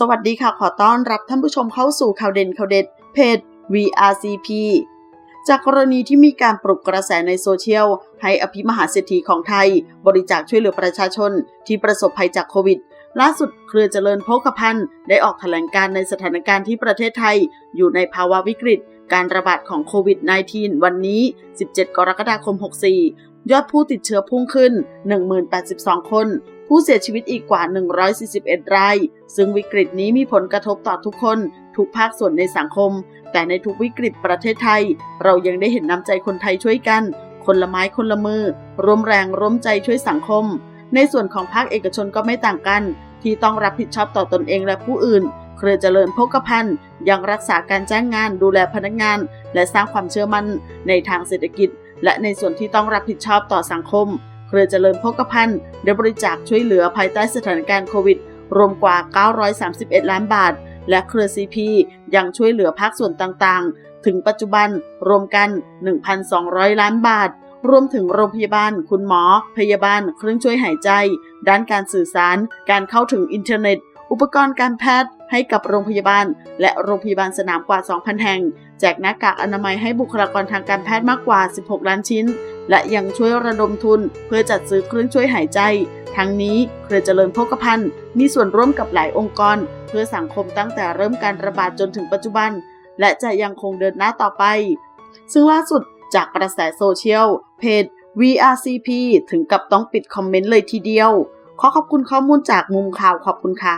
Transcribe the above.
สวัสดีค่ะ ขอต้อนรับท่านผู้ชมเข้าสู่ข่าวเด่นข่าวเด็ด เพจ VRCP จากกรณีที่มีการปลุกกระแสในโซเชียล ให้อภิมหาเศรษฐีของไทย บริจาคช่วยเหลือประชาชนที่ประสบภัยจากโควิด ล่าสุดเครือเจริญโภคภัณฑ์ได้ออกแถลงการในสถานการณ์ที่ประเทศไทย อยู่ในภาวะวิกฤต การระบาดของโควิด -19 วันนี้ 17 กรกฎาคม 64 ยอดผู้ติดเชื้อพุ่งขึ้น 1082 คน ผู้เสียชีวิตอีกกว่า 141 ราย ซึ่งวิกฤตนี้มีผลกระทบต่อทุกคน ทุกภาคส่วนในสังคม แต่ในทุกวิกฤตประเทศไทย เรายังได้เห็นน้ำใจคนไทยช่วยกัน คนละไม้คนละมือ ร่วมแรงร่วมใจช่วยสังคม ในส่วนของภาคเอกชนก็ไม่ต่างกัน ที่ต้องรับผิดชอบต่อตนเองและผู้อื่น เครือเจริญโภคภัณฑ์ยังรักษาการจ้างงานดูแลพนักงาน และสร้างความเชื่อมั่นในทางเศรษฐกิจ และในส่วนที่ต้องรับผิดชอบต่อสังคม รือเจริญพกพันธ์ได้บริจาคช่วยเหลือภายใต้สถานการณ์โควิด รวมกว่า 931 ล้านบาท และเครือซีพียังช่วยเหลือภาคส่วนต่างๆ ถึงปัจจุบันรวมกัน 1,200 ล้านบาท รวมถึงโรงพยาบาล คุณหมอ พยาบาล เครื่องช่วยหายใจ ด้านการสื่อสาร การเข้าถึงอินเทอร์เน็ต อุปกรณ์การแพทย์ให้กับโรงพยาบาล และโรงพยาบาลสนามกว่า 2,000 แห่ง แจกหน้ากากอนามัยให้บุคลากรทางการแพทย์มากกว่า 16 ล้านชิ้น และยังช่วยระดมทุน เพื่อจัดซื้อเครื่องช่วยหายใจ ทั้งนี้เครือเจริญโภคภัณฑ์มีส่วนร่วมกับหลายองค์กร เพื่อสังคมตั้งแต่เริ่มการระบาดจนถึงปัจจุบัน และจะยังคงเดินหน้าต่อไป ซึ่งล่าสุดจากกระแสโซเชียลเพจ VRCP ถึงกับต้องปิดคอมเมนต์เลยทีเดียว ขอขอบคุณข้อมูลจากมุมข่าวขอบคุณค่ะ